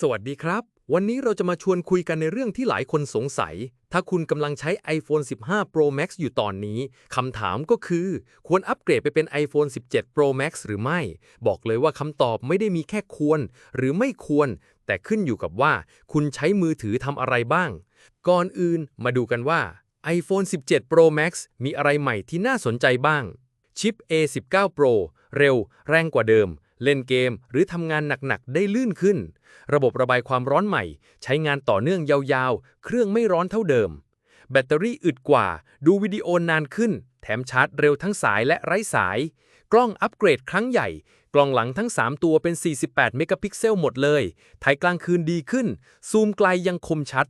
สวัสดีครับ วันนี้เราจะมาชวนคุยกันในเรื่องที่หลายคนสงสัย ถ้าคุณกำลังใช้ iPhone 15 Pro Max อยู่ตอนนี้ คำถามก็คือ ควรอัปเกรดไปเป็น iPhone 17 Pro Max หรือไม่ บอกเลยว่าคำตอบไม่ได้มีแค่ควร หรือไม่ควร แต่ขึ้นอยู่กับว่า คุณใช้มือถือทำอะไรบ้าง ก่อนอื่นมาดูกันว่า iPhone 17 Pro Max มีอะไรใหม่ที่น่าสนใจบ้าง ชิป A19 Pro เร็ว แรงกว่าเดิม เล่นเกมหรือทำงานหนักๆ ได้ลื่นขึ้น ระบบระบายความร้อนใหม่ ใช้งานต่อเนื่องยาวๆ เครื่องไม่ร้อนเท่าเดิม แบตเตอรี่อึดกว่า ดูวิดีโอนานขึ้น แถมชาร์จเร็วทั้งสายและไร้สาย กล้องอัปเกรดครั้งใหญ่ กล้องหลังทั้ง 3 ตัวเป็น 48 เมกะพิกเซลหมดเลย ถ่ายกลางคืนดีขึ้น ซูมไกลยังคมชัด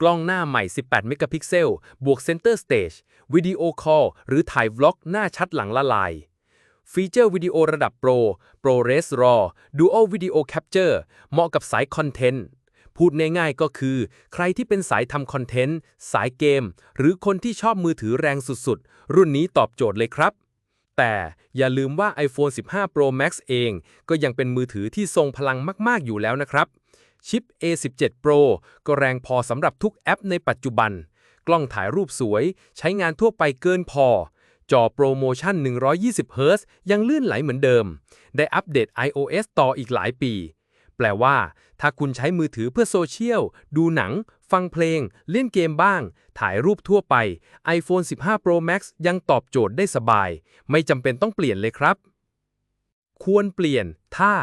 กล้องหน้าใหม่ 18 เมกะพิกเซล บวกเซนเตอร์สเตจวิดีโอคอลหรือถ่ายวล็อกหน้าชัดหลังละลาย ฟีเจอร์วิดีโอระดับโปร ProRes RAW Dual Video Capture เหมาะกับสายคอนเทนต์ พูดง่ายๆก็คือ ใครที่เป็นสายทำคอนเทนต์ สายเกม หรือคนที่ชอบมือถือแรงสุดๆ รุ่นนี้ตอบโจทย์เลยครับ แต่อย่าลืมว่า iPhone 15 Pro Max เอง ก็ยังเป็นมือถือที่ทรงพลังมากๆอยู่แล้วนะครับ ชิป A17 Pro ก็แรงพอสำหรับทุกแอปในปัจจุบัน กล้องถ่ายรูปสวย ใช้งานทั่วไปเกินพอ จอโปรโมชั่น 120 Hz ยังลื่นไหลเหมือนเดิม ได้อัปเดต iOS ต่ออีกหลายปี แปลว่า ถ้าคุณใช้มือถือเพื่อโซเชียล ดูหนัง ฟังเพลง เล่นเกมบ้าง ถ่ายรูปทั่วไป iPhone 15 Pro Max ยังตอบโจทย์ได้สบาย ไม่จำเป็นต้องเปลี่ยนเลยครับ ควรเปลี่ยน ถ้า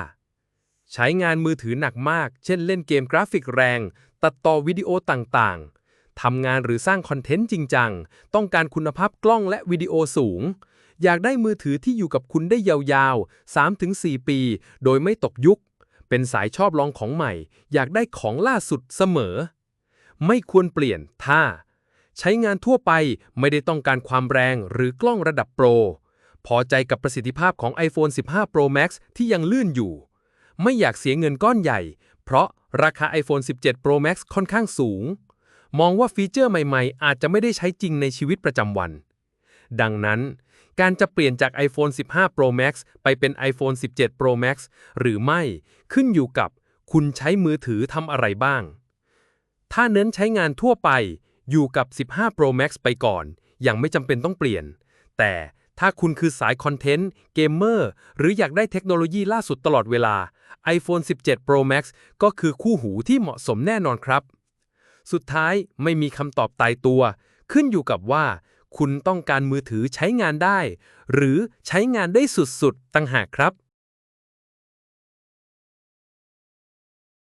ใช้งานมือถือหนักมาก เช่นเล่นเกมกราฟิกแรง ตัดต่อวิดีโอต่างๆ ทำงานหรือสร้างคอนเทนต์จริงจัง ต้องการคุณภาพกล้องและวิดีโอสูง อยากได้มือถือที่อยู่กับคุณได้ยาวๆ 3-4 ปี โดยไม่ตกยุค เป็นสายชอบลองของใหม่ อยากได้ของล่าสุดเสมอ ไม่ควรเปลี่ยนถ้า ใช้งานทั่วไปไม่ได้ต้องการความแรงหรือกล้องระดับโปร พอใจกับประสิทธิภาพของ iPhone 15 Pro Max ที่ยังลื่นอยู่ ไม่อยากเสียเงินก้อนใหญ่ เพราะราคา iPhone 17 Pro Max ค่อนข้างสูง มองว่าฟีเจอร์ใหม่ๆ อาจจะไม่ได้ใช้จริงในชีวิตประจำวัน ดังนั้น การจะเปลี่ยนจาก iPhone 15 Pro Max ไปเป็น iPhone 17 Pro Max หรือไม่ขึ้นอยู่กับคุณใช้มือถือทำอะไรบ้าง ถ้าเน้นใช้งานทั่วไปอยู่กับ 15 Pro Max ไปก่อน ยังไม่จำเป็นต้องเปลี่ยน แต่ถ้าคุณคือสายคอนเทนต์ เกมเมอร์ หรืออยากได้เทคโนโลยีล่าสุดตลอดเวลา iPhone 17 Pro Max ก็คือคู่หูที่เหมาะสมแน่นอนครับ สุดท้ายไม่มีคำตอบตายตัว ขึ้นอยู่กับว่า คุณต้องการมือถือใช้งานได้ หรือใช้งานได้สุดๆ ตั้งหากครับ